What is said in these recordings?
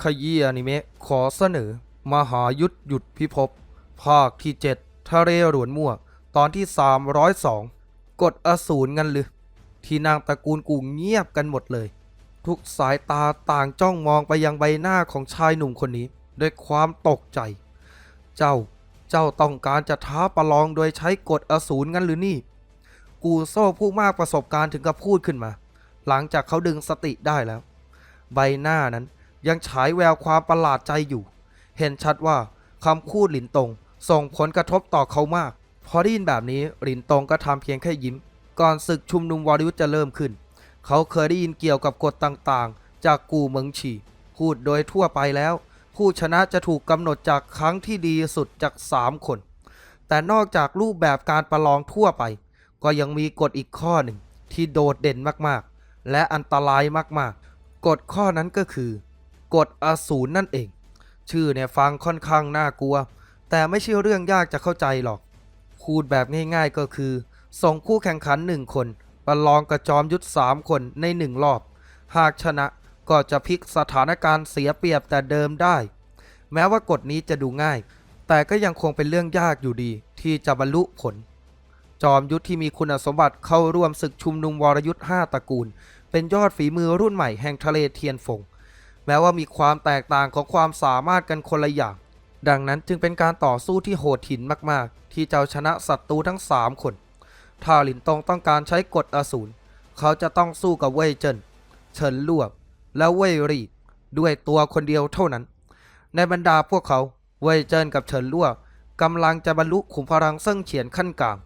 ขยี้อนิเมะขอเสนอ มหายุทธหยุดพิภพภาคที่ 7 ทะเลหลวนมั่ว ตอนที่ 302 กดอสูรงันหรือที่นางตระกูลกูเงียบกันหมดเลย ทุกสายตาต่างจ้องมองไปยังใบหน้าของชายหนุ่มคนนี้ ด้วยความตกใจ เจ้าเจ้าต้องการจะท้าประลองโดยใช้กฎอสูรงั้นหรือนี่ กูโซ่ผู้มากประสบการณ์ถึงกับพูดขึ้นมา หลังจากเขาดึงสติได้แล้ว ใบหน้านั้น ยังฉายแววความประหลาดใจอยู่ เห็นชัดว่าคำพูดหลินตงส่งผลกระทบต่อเขามาก พอได้ยินแบบนี้หลินตงก็ทำเพียงแค่ยิ้ม ก่อนศึกชุมนุมวอริยุทธ์จะเริ่มขึ้น เขาเคยได้ยินเกี่ยวกับกฎต่างๆ จากกูเมืองฉีพูดโดยทั่วไปแล้ว ผู้ชนะจะถูกกำหนดจากครั้งที่ดีสุดจาก 3 คน แต่นอกจากรูปแบบการประลองทั่วไป ก็ยังมีกฎอีกข้อหนึ่งที่โดดเด่นมากๆ และอันตรายมากๆ กฎข้อนั้นก็คือ กฎอสูรนั่นเอง ชื่อเนี่ยฟังค่อนข้างน่ากลัว แต่ไม่ใช่เรื่องยากจะเข้าใจหรอกพูดแบบง่ายๆก็คือ ส่งคู่แข่งขันหนึ่งคนประลองกระจอมยุทธสามคนในหนึ่งรอบ หากชนะก็จะพลิกสถานการณ์เสียเปรียบแต่เดิมได้ แม้ว่ากฎนี้จะดูง่าย แต่ก็ยังคงเป็นเรื่องยากอยู่ดีที่จะบรรลุผล จอมยุทธที่มีคุณสมบัติเข้าร่วมศึกชุมนุมวรยุทธ์ 5ตระกูล เป็นยอดฝีมือรุ่นใหม่แห่งทะเลเทียนฟง แม้ว่ามีความแตกต่างของความสามารถกันคนละอย่าง ดังนั้นจึงเป็นการต่อสู้ที่โหดหินมากๆ ที่จะเอาชนะศัตรูทั้ง 3 คน ถ้าหลินตงต้องการใช้กฎอสูรเขาจะต้องสู้กับเว่ยเจินเฉินลวกและเว่ยรีด้วยตัวคนเดียวเท่านั้น ในบรรดาพวกเขาเว่ยเจินกับเฉินลวกกำลังจะบรรลุขุมพลังเซิ่งเฉียนขั้นกลาง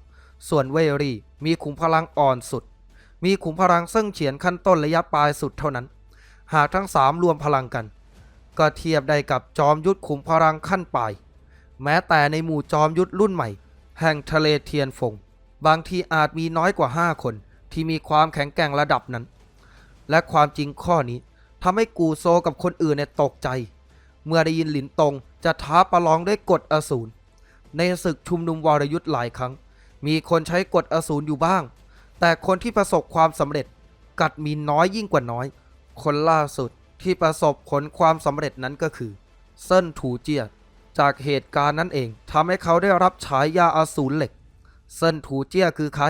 ส่วนเว่ยรีมีขุมพลังอ่อนสุด มีขุมพลังเซิ่งเฉียนขั้นต้นระยะปลายสุดเท่านั้น หากทั้งสามรวมพลังกัน ก็เทียบได้กับจอมยุทธขุมพลังขั้นปลาย แม้แต่ในหมู่จอมยุทธรุ่นใหม่ แห่งทะเลเทียนฟง บางทีอาจมีน้อยกว่า 5 คนที่มีความแข็งแกร่งระดับนั้น และความจริงข้อนี้ทำให้กูโซกับคนอื่นเนี่ยตกใจ เมื่อได้ยินหลินตงจะท้าประลองด้วยกฎอสูรในศึกชุมนุมวรยุทธ์หลายครั้ง มีคนใช้กฎอสูรอยู่บ้าง แต่คนที่ประสบความสำเร็จกัดมีน้อยยิ่งกว่าน้อย คนล่าสุดที่ประสบผลความสำเร็จนั้นก็คือ เซินถูเจีย จากเหตุการณ์นั้นเองทำให้เขาได้รับฉายาอสูรเหล็ก เซินถูเจียคือใคร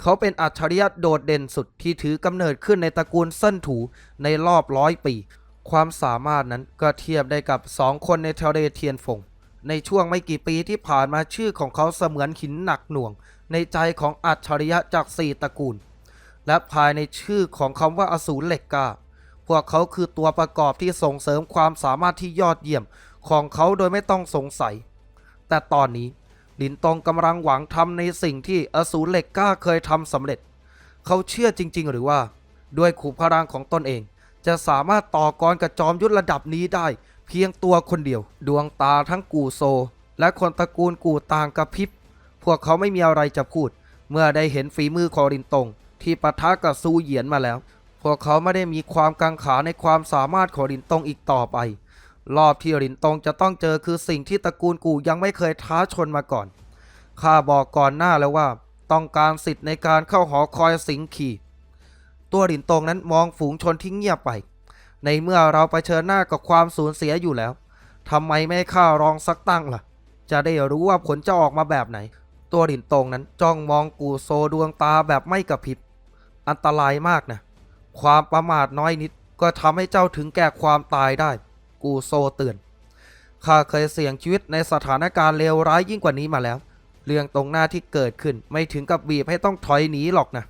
เขาเป็นอัจฉริยะโดดเด่นสุดที่ถือกำเนิดขึ้นในตระกูลเซินถูในรอบร้อยปี ความสามารถนั้นก็เทียบได้กับสองคนในทเลเทียนฟง ในช่วงไม่กี่ปีที่ผ่านมาชื่อของเขาเสมือนหินหนักหน่วง ในใจของอัจฉริยะจากสี่ตระกูล และภายในชื่อของคำว่าอสูรเหล็กกา พวกเขาคือตัวประกอบที่ส่งเสริมความสามารถที่ยอดเยี่ยมของเขาโดยไม่ต้องสงสัย แต่ตอนนี้ลินตองกำลังหวังทำในสิ่งที่อสูรเหล็กกล้าเคยทำสำเร็จ เขาเชื่อจริง ๆ หรือว่า ด้วยขุมพลังของตนเอง จะสามารถต่อกรกับจอมยุทธระดับนี้ได้ เพียงตัวคนเดียว ดวงตาทั้งกูโซ และคนตระกูลกูต่างกระพริบ พวกเขาไม่มีอะไรจะพูด เมื่อได้เห็นฝีมือของลินตงที่ปะทะกับซูเหยียนมาแล้ว วกเขาไม่ได้มีความกังขาในความสามารถของลินตงอีกต่อไป รอบที่ลินตงจะต้องเจอคือสิ่งที่ตระกูลกูยังไม่เคยท้าชนมาก่อน ข้าบอกก่อนหน้าแล้วว่า ต้องการสิทธิ์ในการเข้าหอคอยสิงคีตัวหลินตงนั้นมองฝูงชนที่เงียบไป ในเมื่อเราไปเชิญหน้ากับความสูญเสียอยู่แล้วทำไมไม่ข้ารองสักตั้งล่ะ จะได้รู้ว่าผลจะออกมาแบบไหน ตัวหลินตงนั้นจ้องมองกูโซดวงตาแบบไม่กระพริบ อันตรายมากนะ ความประมาทน้อยนิดก็ทำให้เจ้าถึงแก่ความตายได้ กูโซเตือน ข้าเคยเสี่ยงชีวิตในสถานการณ์เลวร้ายยิ่งกว่านี้มาแล้ว เรื่องตรงหน้าที่เกิดขึ้นไม่ถึงกับบีบให้ต้องถอยหนีหรอกนะ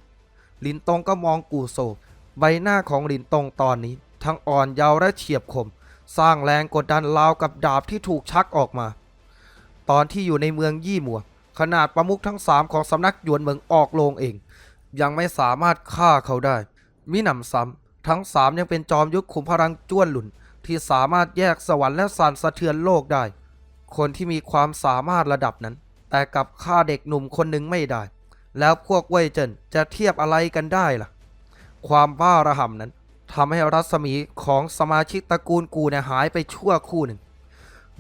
ลินตงก็มองกูโซ ใบหน้าของลินตงตอนนี้ ทั้งอ่อนเยาว์และเฉียบคม สร้างแรงกดดันราวกับดาบที่ถูกชักออกมา ตอนที่อยู่ในเมืองยี่หมัว ขนาดประมุขทั้งสามของสำนักหยวนเหมิงออกโลงเอง ยังไม่สามารถฆ่าเขาได้ มิหนำซ้ำทั้งสามยังเป็นจอมยุทธขุมพลังจ้วนหลุนที่สามารถแยกสวรรค์และสั่นสะเทือนโลกได้ คนที่มีความสามารถระดับนั้น แต่กับฆ่าเด็กหนุ่มคนหนึ่งไม่ได้ แล้วพวกเว่ยเจินจะเทียบอะไรกันได้ล่ะ ความบ้าระห่ำนั้นทำให้รัศมีของสมาชิกตระกูลกูเนี่ยหายไปชั่วครู่หนึ่ง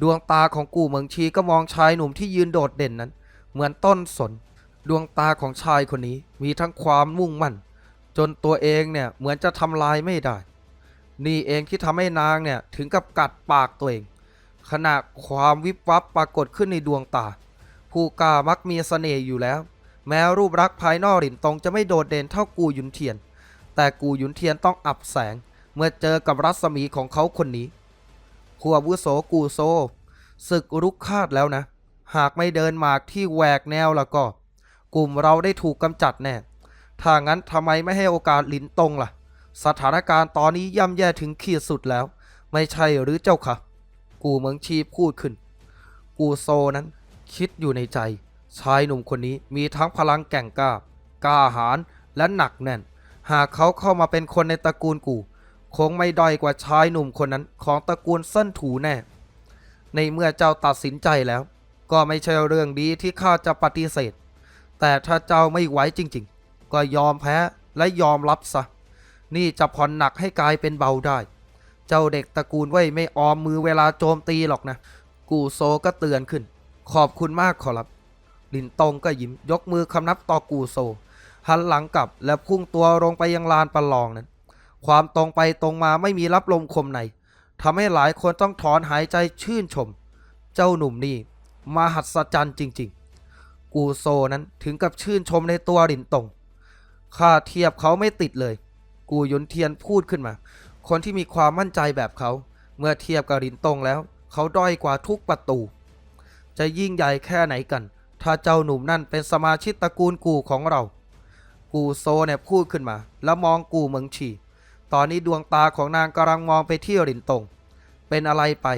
ดวงตาของกูเหมืองชีก็มองชายหนุ่มที่ยืนโดดเด่นนั้น เหมือนต้นสน ดวงตาของชายคนนี้มีทั้งความมุ่งมั่น จนตัวเองเนี่ยเหมือนจะทำลายไม่ได้ นี่เองที่ทำให้นางเนี่ยถึงกับกัดปากตัวเอง ขณะความวิบวับปรากฏขึ้นในดวงตา ผู้กล้ามักมีเสน่ห์อยู่แล้ว แม้รูปลักษณ์ภายนอกหลินตงจะไม่โดดเด่นเท่ากูหยุนเทียน แต่กูหยุนเทียนต้องอับแสง เมื่อเจอกับรัศมีของเขาคนนี้ผู้อาวุโสกูโซศึกรุกคาดแล้วนะ หากไม่เดินหมากที่แหวกแนวแล้วก็ กลุ่มเราได้ถูกกำจัดแน่ ถ้างั้นทำไมไม่ให้โอกาสหลินตงล่ะ สถานการณ์ตอนนี้ย่ำแย่ถึงขีดสุดแล้ว ไม่ใช่หรือเจ้าค่ะ กูเมืองชีพูดขึ้น กูโซนั้น คิดอยู่ในใจ ชายหนุ่มคนนี้มีทั้งพลังแก่งกล้ากล้าหาญและหนักแน่น หากเขาเข้ามาเป็นคนในตระกูลกู คงไม่ด้อยกว่าชายหนุ่มคนนั้นของตระกูลเส้นถูแน่ ในเมื่อเจ้าตัดสินใจแล้ว ก็ไม่ใช่เรื่องดีที่ข้าจะปฏิเสธ แต่ถ้าเจ้าไม่ไหวจริงๆ ก็ยอมแพ้และยอมรับซะ นี่จะผ่อนหนักให้กลายเป็นเบาได้ เจ้าเด็กตระกูลไว้ไม่ออมมือเวลาโจมตีหรอกนะ กูโซก็เตือนขึ้น ขอบคุณมากขอรับ ลินตงก็ยิ้มยกมือคำนับต่อกูโซ หันหลังกลับและพุ่งตัวลงไปยังลานประลองนั้น ความตรงไปตรงมาไม่มีรับลมคมในทำให้หลายคนต้องถอนหายใจชื่นชม เจ้าหนุ่มนี่มหัศจรรย์จริง ๆ กูโซนั้นถึงกับชื่นชมในตัวลินตง ข้าเทียบเขาไม่ติดเลย กูยุนเทียนพูดขึ้นมา คนที่มีความมั่นใจแบบเขา เมื่อเทียบกับลินตงแล้ว เขาด้อยกว่าทุกประตู จะยิ่งใหญ่แค่ไหนกัน ถ้าเจ้าหนุ่มนั่นเป็นสมาชิกตระกูลกูของเรา กูโซเนี่ยพูดขึ้นมา แล้วมองกูเมืองฉีตอนนี้ดวงตาของนางกำลังมองไปที่หลินตง เป็นอะไรไป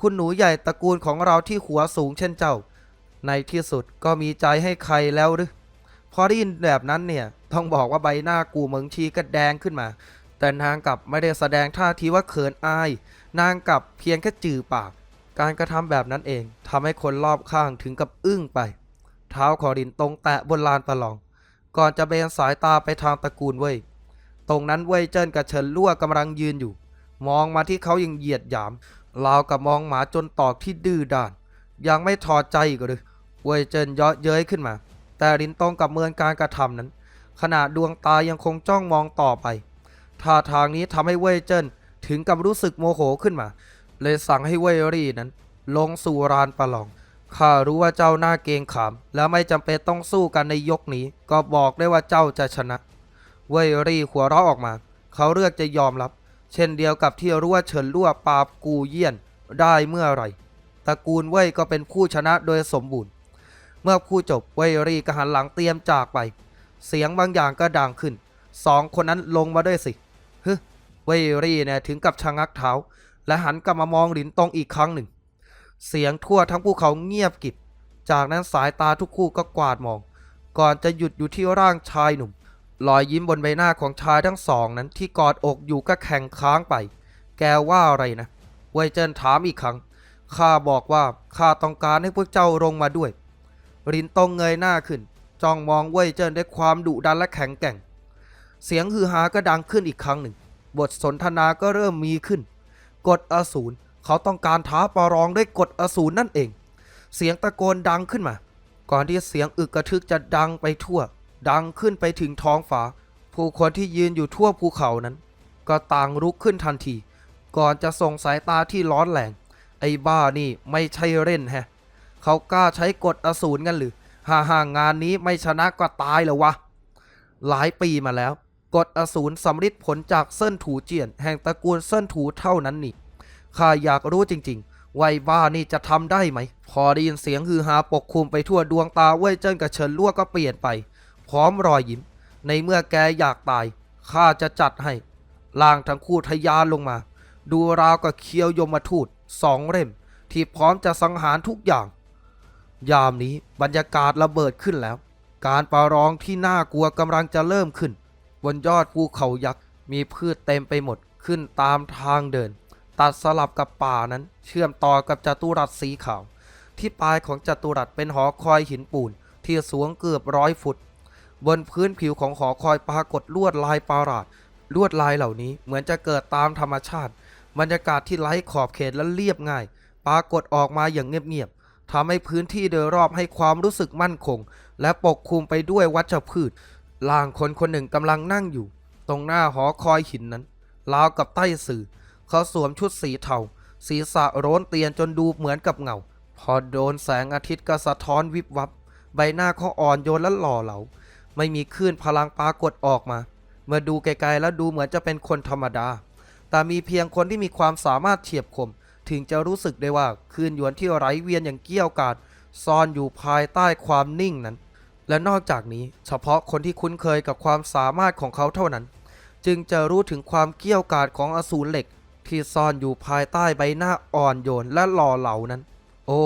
คุณหนูใหญ่ตระกูลของเราที่หัวสูงเช่นเจ้า ในที่สุดก็มีใจให้ใครแล้วหรือ พอได้ยินแบบนั้นเนี่ยต้องบอกว่าใบหน้ากูเมืองชีก็แดงขึ้นมา แต่นางกลับไม่ได้แสดงท่าทีว่าเขินอาย นางกลับเพียงแค่จือปาก การกระทำแบบนั้นเองทำให้คนรอบข้างถึงกับอึ้งไป เท้าของลินตรงแตะบนลานประลอง ก่อนจะเบนสายตาไปทางตระกูลเว่ยตรงนั้นเว่ยเจิ้นกับเฉินลั่วกำลังยืนอยู่ มองมาที่เขายังเหยียดหยามราวกับมองหมาจนตอกที่ดื้อด้าน ยังไม่ถอดใจอีกหรือเว่ยเจิ้นเยาะเย้ยขึ้นมา แต่ลินตรงกับเมือนการกระทำนั้น ขณะดวงตายังคงจ้องมองต่อไปท่าทางนี้ทำให้เว่ยเจิ้นถึงกับรู้สึกโมโหขึ้นมา เลยสั่งให้เว่ยรี่นั้น ลงสู่รานประลองข้ารู้ว่าเจ้าหน้าเกงขาม และไม่จำเป็นต้องสู้กันในยกนี้ ก็บอกได้ว่าเจ้าจะชนะ เว่ยรี่หัวเราะออกมา เขาเลือกจะยอมรับ เช่นเดียวกับที่รู้ว่าเฉินลั่วปาบกูเยี่ยนได้เมื่อไหร่ตระกูลเว่ยก็เป็นผู้ชนะโดยสมบูรณ์ เมื่อคู่จบเวยรี่ก็หันหลังเตรียมจากไป เสียงบางอย่างก็ดังขึ้นสองคนนั้นลงมาด้วยสิฮึเวยรี่เนี่ยถึงกับชะงักเท้า และหันกลับมามองหลินตงอีกครั้งหนึ่ง เสียงทั่วทั้งภูเขาเงียบกิบ จากนั้นสายตาทุกคู่ก็กวาดมอง ก่อนจะหยุดอยู่ที่ร่างชายหนุ่มรอยยิ้มบนใบหน้าของชายทั้งสองนั้นที่กอดอกอยู่ก็แข็งค้างไป แกว่าอะไรนะเวเจนถามอีกครั้ง ข้าบอกว่าข้าต้องการให้พวกเจ้าลงมาด้วย รินตงเงยหน้าขึ้น จ้องมองเว่ยเจิ้นด้วยความดุดันและแข็งแกร่ง เสียงฮือฮาก็ดังขึ้นอีกครั้งหนึ่ง บทสนทนาก็เริ่มมีขึ้น กฎอสูรเขาต้องการท้าประลองด้วยกฎอสูรนั่นเอง เสียงตะโกนดังขึ้นมา ก่อนที่เสียงอึกกระทึกจะดังไปทั่ว ดังขึ้นไปถึงท้องฟ้า ผู้คนที่ยืนอยู่ทั่วภูเขานั้น ก็ต่างลุกขึ้นทันที ก่อนจะส่งสายตาที่ร้อนแรง ไอ้บ้านี่ไม่ใช่เล่นแฮะ เขากล้าใช้กฎอสูรกันหรือฮ่าฮ่างานนี้ไม่ชนะก็ตายแล้ววะ หลายปีมาแล้ว กฎอสูรสำฤทธิ์ผลจากเส้นถูเจียน แห่งตระกูลเส้นถูเท่านั้นนี่ ข้าอยากรู้จริงๆไอ้บ้านี่จะทำได้ไหม พอได้ยินเสียงฮือฮาปกคลุมไปทั่วดวงตาเว่ยเจิ้นกับเฉินลั่วก็เปลี่ยนไป พร้อมรอยยิ้ม ในเมื่อแกอยากตาย ข้าจะจัดให้ ล่างทั้งคู่ทะยานลงมา ดูราวกับเคียวยมทูตสองเล่มที่พร้อมจะสังหารทุกอย่าง ยามนี้บรรยากาศระเบิดขึ้นแล้ว การประลองที่น่ากลัวกำลังจะเริ่มขึ้น บนยอดภูเขายักษ์มีพืชเต็มไปหมดขึ้นตามทางเดิน ตัดสลับกับป่านั้น เชื่อมต่อกับจัตุรัสสีขาว ที่ปลายของจัตุรัสเป็นหอคอยหินปูน ที่สูงเกือบร้อยฟุต บนพื้นผิวของหอคอยปรากฏลวดลายประหลาด ลวดลายเหล่านี้เหมือนจะเกิดตามธรรมชาติ บรรยากาศที่ไร้ขอบเขตและเรียบง่าย ปรากฏออกมาอย่างเงียบ ทำให้พื้นที่โดยรอบให้ความรู้สึกมั่นคง และปกคลุมไปด้วยวัชพืชล่างคนคนหนึ่งกำลังนั่งอยู่ ตรงหน้าหอคอยหินนั้นราวกับใต้สื่อ เขาสวมชุดสีเทาศีรษะโร้นเตียนจนดูเหมือนกับเงา พอโดนแสงอาทิตย์ก็สะท้อนวิบวับ ใบหน้าเขาอ่อนโยนและหล่อเหลา ไม่มีคลื่นพลังปรากฏออกมา เมื่อดูไกลๆแล้วดูเหมือนจะเป็นคนธรรมดา แต่มีเพียงคนที่มีความสามารถเฉียบคม ถึงจะรู้สึกได้ว่าคืนหยวนที่ไร้เวียนอย่างเกี้ยวกาดซ่อนอยู่ภายใต้ความนิ่งนั้น และนอกจากนี้เฉพาะคนที่คุ้นเคยกับความสามารถของเขาเท่านั้น จึงจะรู้ถึงความเกี้ยวกาดของอสูรเหล็ก ที่ซ่อนอยู่ภายใต้ใบหน้าอ่อนโยนและหล่อเหลานั้น โอ้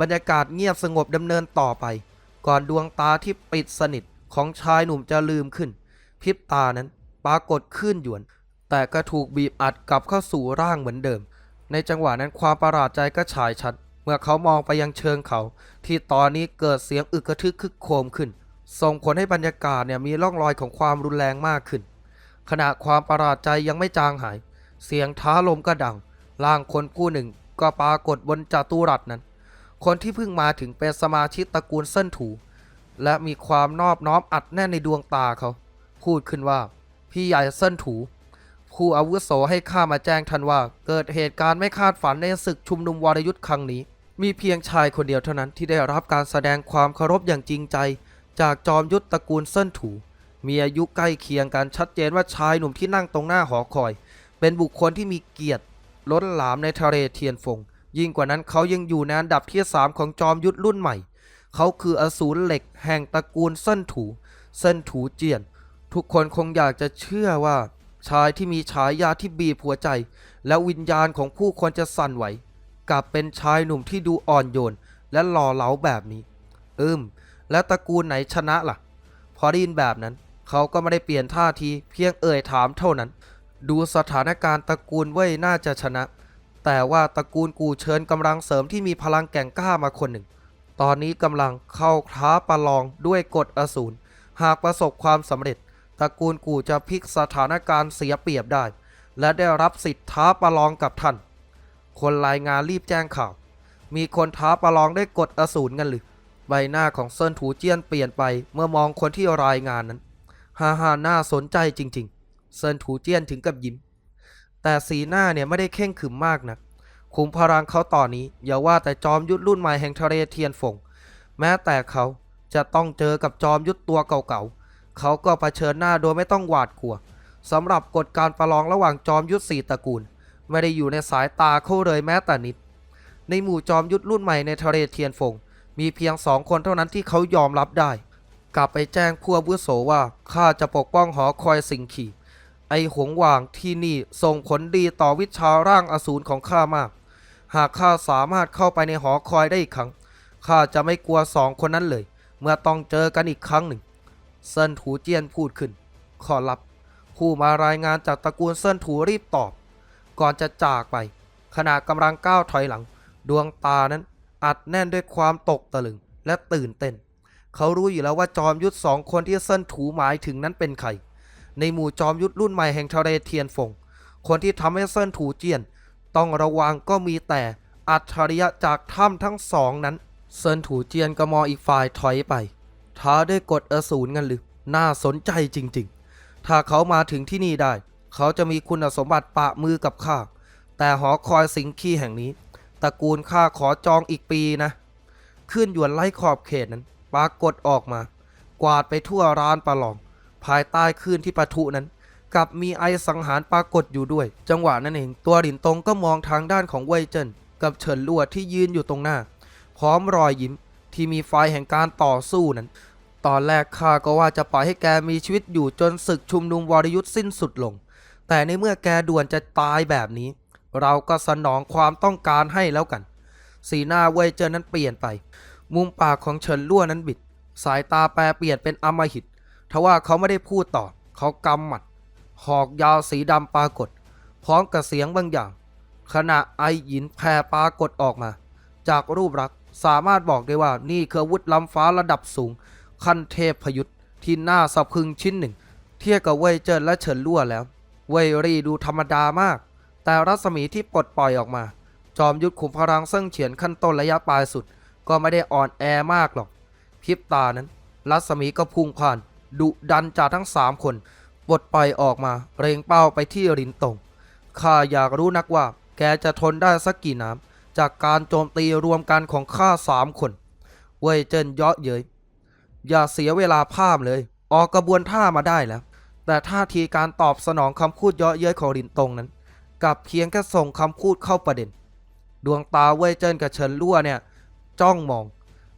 บรรยากาศเงียบสงบดำเนินต่อไป ก่อนดวงตาที่ปิดสนิทของชายหนุ่มจะลืมขึ้นพริบตานั้นปรากฏขึ้นหยวน แต่ก็ถูกบีบอัดกลับเข้าสู่ร่างเหมือนเดิม ในจังหวะนั้นความประหลาดใจก็ฉายชัด เมื่อเขามองไปยังเชิงเขา ที่ตอนนี้เกิดเสียงอึกกระทึกคึกโครมขึ้น ส่งผลให้บรรยากาศเนี่ยมีร่องรอยของความรุนแรงมากขึ้น ขณะความประหลาดใจยังไม่จางหาย เสียงท้าลมก็ดังร่างคนผู้หนึ่งก็ปรากฏบนจัตุรัสนั้น คนที่เพิ่งมาถึงเป็นสมาชิกตระกูลเส้นถู และมีความนอบน้อมอัดแน่นในดวงตาเขา พูดขึ้นว่า พี่ใหญ่เส้นถู ผู้อาวุโสให้ข้ามาแจ้งทันว่า เกิดเหตุการณ์ไม่คาดฝันในศึกชุมนุมวรยุทธ์ครั้งนี้ มีเพียงชายคนเดียวเท่านั้นที่ได้รับการแสดงความเคารพอย่างจริงใจ จากจอมยุทธตระกูลเส้นถู มีอายุใกล้เคียงกันชัดเจนว่าชายหนุ่มที่นั่งตรงหน้าหอคอย เป็นบุคคลที่มีเกียรติล้นหลามในทะเลเทียนฟง ยิ่งกว่านั้นเขายังอยู่ในอันดับที่สามของจอมยุทธรุ่นใหม่ เขาคืออสูรเหล็กแห่งตระกูลเส้นถู เส้นถูเจียน ทุกคนคงอยากจะเชื่อว่า ชายที่มีฉายาที่บีบหัวใจ และวิญญาณของผู้คนจะสั่นไหวกลับเป็นชายหนุ่มที่ดูอ่อนโยน และหล่อเหลาแบบนี้ อืม และตระกูลไหนชนะล่ะ พอได้ยินแบบนั้น เขาก็ไม่ได้เปลี่ยนท่าทีเพียงเอ่ยถามเท่านั้น ดูสถานการณ์ตระกูลเว่ยน่าจะชนะ แต่ว่าตระกูลกูเชิญกำลังเสริมที่มีพลังแก่งกล้ามาคนหนึ่ง ตอนนี้กำลังเข้าท้าประลองด้วยกฎอสูรหากประสบความสำเร็จ ตระกูลกูจะพลิกสถานการณ์เสียเปรียบได้ และได้รับสิทธิ์ท้าประลองกับท่าน คนรายงานรีบแจ้งข่าว มีคนท้าประลองได้กฎอสูรกันหรือใบหน้าของเซินถูเจี้ยนเปลี่ยนไปเมื่อมองคนที่รายงานนั้นฮ่าฮ่าน่าสนใจจริง ๆ เซินถูเจี้ยนถึงกับยิ้ม แต่สีหน้าเนี่ยไม่ได้เข่งขึมมากนะขุมพลังเขาตอนนี้อย่าว่าแต่จอมยุทธรุ่นใหม่แห่งทะเลเทียนฟงแม้แต่เขาจะต้องเจอกับจอมยุทธตัวเก่าๆ เขาก็เผชิญหน้าโดยไม่ต้องหวาดกลัวสำหรับกฎการประลองระหว่างจอมยุทธสี่ตระกูล ไม่ได้อยู่ในสายตาเขาเลยแม้แต่นิด ในหมู่จอมยุทธรุ่นใหม่ในทะเลเทียนฟง มีเพียงสองคนเท่านั้นที่เขายอมรับได้ กลับไปแจ้งผู้อาวุโสว่าข้าจะปกป้องหอคอยสิงขีไอหงว่างที่นี่ส่งผลดีต่อวิชาร่างอสูรของข้ามาก หากข้าสามารถเข้าไปในหอคอยได้อีกครั้งข้าจะไม่กลัวสองคนนั้นเลย เมื่อต้องเจอกันอีกครั้งหนึ่ง เซินถูเจียนพูดขึ้น ขอรับ ผู้มารายงานจากตระกูลเซินถูรีบตอบ ก่อนจะจากไป ขณะกำลังก้าวถอยหลัง ดวงตานั้นอัดแน่นด้วยความตกตะลึงและตื่นเต้น เขารู้อยู่แล้วว่าจอมยุทธสองคนที่เซินถูหมายถึงนั้นเป็นใคร ในหมู่จอมยุทธรุ่นใหม่แห่งทะเลเทียนฟง คนที่ทำให้เซินถูเจียน ต้องระวังก็มีแต่อัจฉริยะจากถ้ำทั้งสองนั้น เซินถูเจียนก็มองอีกฝ่ายถอยไป ท้าด้วยกฎอสูรงันหรือ น่าสนใจจริงๆ ถ้าเขามาถึงที่นี่ได้ เขาจะมีคุณสมบัติปะมือกับข้า แต่หอคอยสิงคีแห่งนี้ตระกูลข้าขอจองอีกปีนะ ขึ้นหยวนไล่ขอบเขตนั้น ปรากฏออกมา กวาดไปทั่วร้านประลอง ภายใต้คลื่นที่ปะทุนั้นกับมีไอสังหารปรากฏอยู่ด้วย จังหวะนั้นเองตัวหลินตงก็มองทางด้านของเว่ยเจินกับเฉินลวดที่ยืนอยู่ตรงหน้า พร้อมรอยยิ้ม ที่มีไฟแห่งการต่อสู้นั้น ตอนแรกข้าก็ว่าจะปล่อยให้แกมีชีวิตอยู่จนศึกชุมนุมวรยุทธ์สิ้นสุดลง แต่ในเมื่อแกด่วนจะตายแบบนี้ เราก็สนองความต้องการให้แล้วกัน สีหน้าเว่ยเจินนั้นเปลี่ยนไป มุมปากของเฉินลั่วนั้นบิด สายตาแปรเปลี่ยนเป็นอมหิตทว่าเขาไม่ได้พูดต่อ เขากำหมัด หอกยาวสีดำปรากฏ พร้อมกับเสียงบางอย่าง ขณะไอหยินแผ่ปรากฏออกมา จากรูปรักษณ์สามารถบอกได้ว่านี่คืออาวุธล้ำฟ้าระดับสูง ขั้นเทพพยุทธ์ที่น่าสะพึงชิ้นหนึ่ง เทียบกับเว่ยเจินและเฉินลั่วแล้ว เว่ยรีดูธรรมดามาก แต่รัศมีที่ปลดปล่อยออกมา จอมยุทธขุมพลังเซิ่งเฉียนขั้นต้นระยะปลายสุด ก็ไม่ได้อ่อนแอมากหรอกพริบตานั้น รัศมีก็พุ่งผ่าน ดุดันจากทั้งสามคนปลดปล่อยออกมาเร่งเป้าไปที่รินตงข้าอยากรู้นักว่า แกจะทนได้สักกี่น้ำ จากการโจมตีรวมกันของข้าสามคน เว่ยเจิ้นเยาะเย้ยอย่าเสียเวลาพามเลย ออกกระบวนท่ามาได้แล้ว แต่ท่าทีการตอบสนองคำพูดเยาะเย้ยของรินตงนั้นกลับเพียงแค่ส่งคำพูดเข้าประเด็น ดวงตาเว่ยเจิ้นกับเฉินลั่วเนี่ย จ้องมอง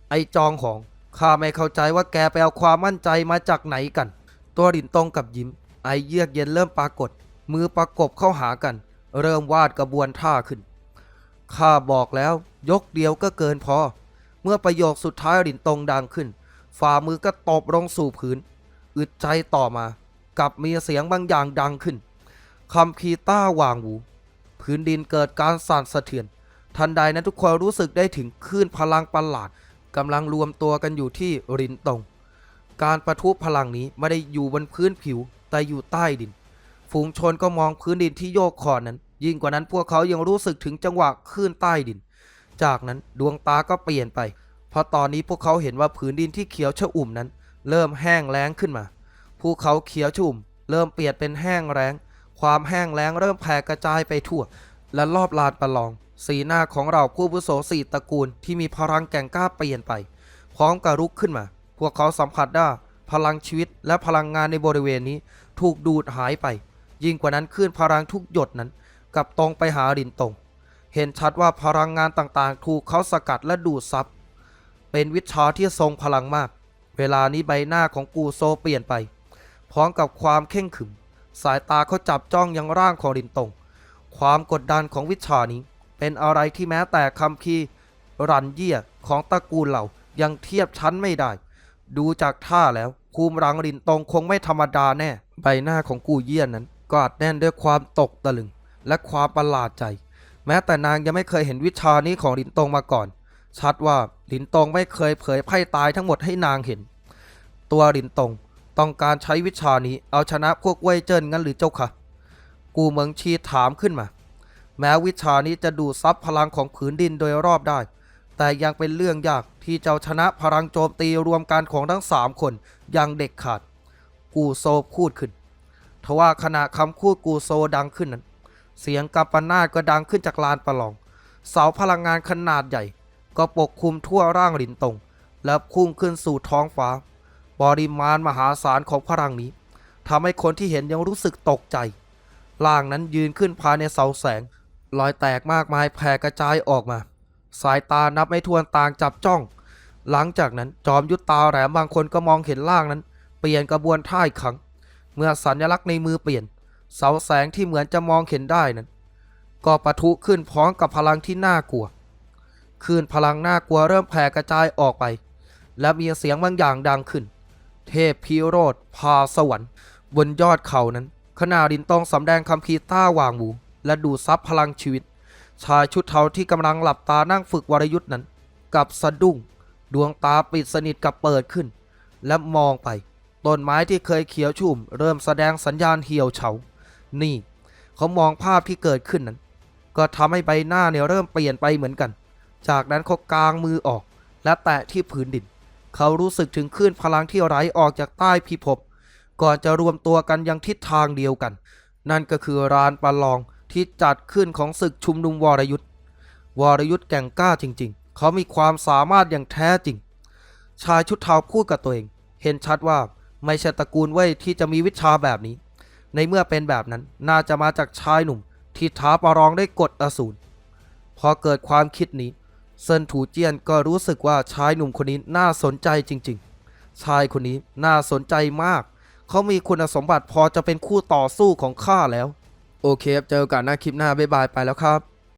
ไอจองของข้าไม่เข้าใจว่าแกไปเอาความมั่นใจมาจากไหนกัน ตัวรินตงกับยิ้ม ไอเยือกเย็นเริ่มปรากฏ มือประกบเข้าหากัน เริ่มวาดกระบวนท่าขึ้น ข้าบอกแล้ว ยกเดียวก็เกินพอ เมื่อประโยคสุดท้ายรินตรงดังขึ้น ฝ่ามือก็ตบลงสู่พื้น อึดใจต่อมา กับมีเสียงบางอย่างดังขึ้นคำพีต้าหว่างหูพื้นดินเกิดการสั่นสะเทือน ทันใดนั้นทุกคนรู้สึกได้ถึงคลื่นพลังประหลาดกำลังรวมตัวกันอยู่ที่รินตง การประทุพลังนี้ไม่ได้อยู่บนพื้นผิวแต่อยู่ใต้ดิน ฝูงชนก็มองพื้นดินที่โยกคอนั้น ยิ่งกว่านั้นพวกเขายังรู้สึกถึงจังหวะคลื่นใต้ดิน จากนั้นดวงตาก็เปลี่ยนไป เพราะตอนนี้พวกเขาเห็นว่าผืนดินที่เขียวชอุ่มนั้น เริ่มแห้งแล้งขึ้นมา ภูเขาเขียวชอุ่ม เริ่มเปลี่ยนเป็นแห้งแล้ง ความแห้งแล้งเริ่มแผ่กระจายไปทั่ว และรอบลานประลอง สีหน้าของเราผู้บุโสสี่ตระกูลที่มีพลังแก่งกล้าเปลี่ยนไป พร้อมกับลุกขึ้นมา พวกเขาสัมผัสได้พลังชีวิตและพลังงานในบริเวณนี้ถูกดูดหายไป ยิ่งกว่านั้นคลื่นพลังทุกหยดนั้น กับตรงไปหาดินตรงเห็นชัดว่าพลังงานต่างๆ ถูกเขาสกัดและดูดซับ เป็นวิชาที่ทรงพลังมาก เวลานี้ใบหน้าของกูโซเปลี่ยนไป พร้อมกับความเข่งขึม สายตาเขาจับจ้องยังร่างของดินตง ความกดดันของวิชานี้ เป็นอะไรที่แม้แต่คำพีรันเยี่ยของตระกูลเรายังเทียบชั้นไม่ได้ ดูจากท่าแล้วภูมิรังรินตงคงไม่ธรรมดาแน่ ใบหน้าของกูเยี่ยนนั้นกอดแน่นด้วยความตกตะลึง และความประหลาดใจ แม้แต่นางยังไม่เคยเห็นวิชานี้ของลินตงมาก่อน ชัดว่าลินตงไม่เคยเผยไพ่ตายทั้งหมดให้นางเห็น ตัวลินตงต้องการใช้วิชานี้เอาชนะพวกเว่ยเจิ้นงั้นหรือเจ้าคะกูเหมิงชีถามขึ้นมา แม้วิชานี้จะดูดซับพลังของผืนดินโดยรอบได้ แต่ยังเป็นเรื่องยากที่จะชนะพลังโจมตีรวมกันของทั้งสามคนอย่างเด็กขาด กูโซพูดขึ้นทว่าขณะคำพูดกูโซดังขึ้นนั้น เสียงกัปปนาตก็ดังขึ้นจากลานประลอง เสาพลังงานขนาดใหญ่ ก็ปกคลุมทั่วร่างหลินตง และพุ่งขึ้นสู่ท้องฟ้าปริมาณมหาศาลของพลังนี้ทำให้คนที่เห็นยังรู้สึกตกใจร่างนั้นยืนขึ้นภายในเสาแสง รอยแตกมากมายแผ่กระจายออกมา สายตานับไม่ถ้วนต่างจับจ้อง หลังจากนั้นจอมยุทธตาแหลมบางคนก็มองเห็นร่างนั้น เปลี่ยนกระบวนท่าอีกครั้ง เมื่อสัญลักษณ์ในมือเปลี่ยน เสาแสงที่เหมือนจะมองเห็นได้นั้นก็ปะทุขึ้นพร้อมกับพลังที่น่ากลัวคลื่นพลังน่ากลัวเริ่มแผ่กระจายออกไป และมีเสียงบางอย่างดังขึ้น เทพพิโรธพาสวรรค์บนยอดเขานั้นขณะดินตองสำแดงคำพีต้าวางหมูและดูซับพลังชีวิต ชายชุดเทาที่กำลังหลับตานั่งฝึกวรยุทธ์นั้น กับสะดุ้ง ดวงตาปิดสนิทกับเปิดขึ้น และมองไป ต้นไม้ที่เคยเขียวชุ่ม เริ่มแสดงสัญญาณเหี่ยวเฉา นี่ เขามองภาพที่เกิดขึ้นนั้น ก็ทำให้ใบหน้าเนี่ยเริ่มเปลี่ยนไปเหมือนกัน จากนั้นเขากางมือออก และแตะที่พื้นดิน เขารู้สึกถึงคลื่นพลังที่ไหลออกจากใต้พิภพก่อนจะรวมตัวกันยังทิศทางเดียวกัน นั่นก็คือรานประลองที่จัดขึ้นของศึกชุมนุมวรยุทธ์วรยุทธ์แก่งกล้าจริง ๆ เขามีความสามารถอย่างแท้จริง ชายชุดเทาพูดกับตัวเอง เห็นชัดว่าไม่ใช่ตระกูลเว่ยที่จะมีวิชาแบบนี้ ในเมื่อเป็นแบบนั้นน่าจะมาจากชายหนุ่ม ที่ท้าประลองได้กดอสูรพอเกิดความคิดนี้เซินถูเจียนก็รู้สึกว่าชายหนุ่มคนนี้น่าสนใจจริง ๆ ชายคนนี้น่าสนใจมาก เขามีคุณสมบัติพอจะเป็นคู่ต่อสู้ของข้าแล้ว โอเคครับเจอกันหน้าคลิปหน้าบ๊ายบายไปแล้วครับ